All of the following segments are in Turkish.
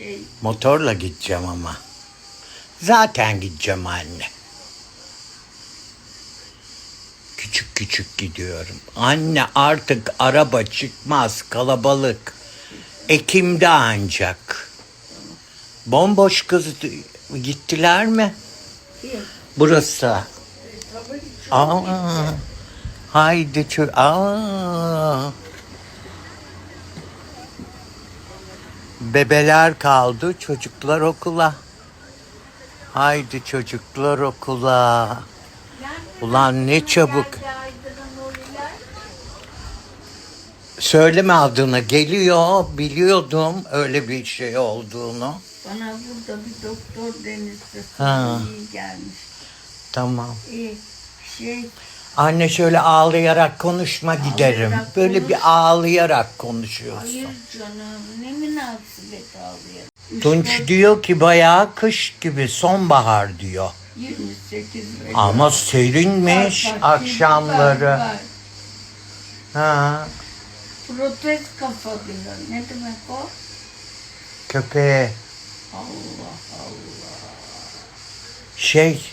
Şey, Motorla gideceğim ama. Zaten gideceğim anne. Küçük küçük gidiyorum. Anne artık araba çıkmaz kalabalık. Ekim'de ancak. Bomboş kız gittiler mi? Burası. Aa, haydi çö Aa. Bebeler kaldı, çocuklar okula. Haydi çocuklar okula. Ulan ne çabuk. Söyleme adını. Geliyor. Biliyordum öyle bir şey olduğunu. Bana burada bir doktor denizde iyi gelmiş. Tamam. İyi. Şey, Anne şöyle ağlayarak konuşma giderim. Ağlayarak Böyle konuş. bir ağlayarak konuşuyorsun. hayır canım ne münasebet ağlıyor. Üç Tunç diyor ki bayağı kış gibi sonbahar diyor. 28 ve Ama serinmiş Bak, bak, akşamları. bak, bak. Ha, Protez kafa diyor. Ne demek o? köpeğe Allah Allah. şey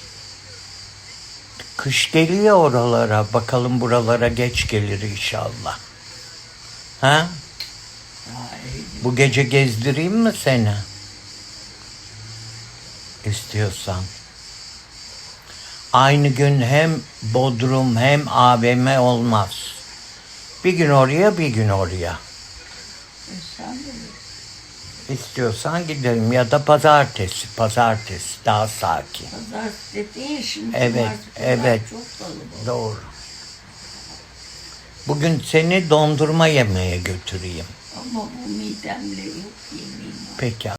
kış geliyor oralara. Bakalım buralara geç gelir inşallah. Ha? Bu gece gezdireyim mi seni? İstiyorsan. Aynı gün hem Bodrum hem AVM olmaz. Bir gün oraya bir gün oraya. e sen bilirsin. İstiyorsan gidelim ya da pazartesi. Pazartesi daha sakin. Pazartesi dediğin şimdi Evet, cumartesi evet. çok kalabalık. Doğru. Bugün seni dondurma yemeye götüreyim. Ama bu midemle yok yemin. Peki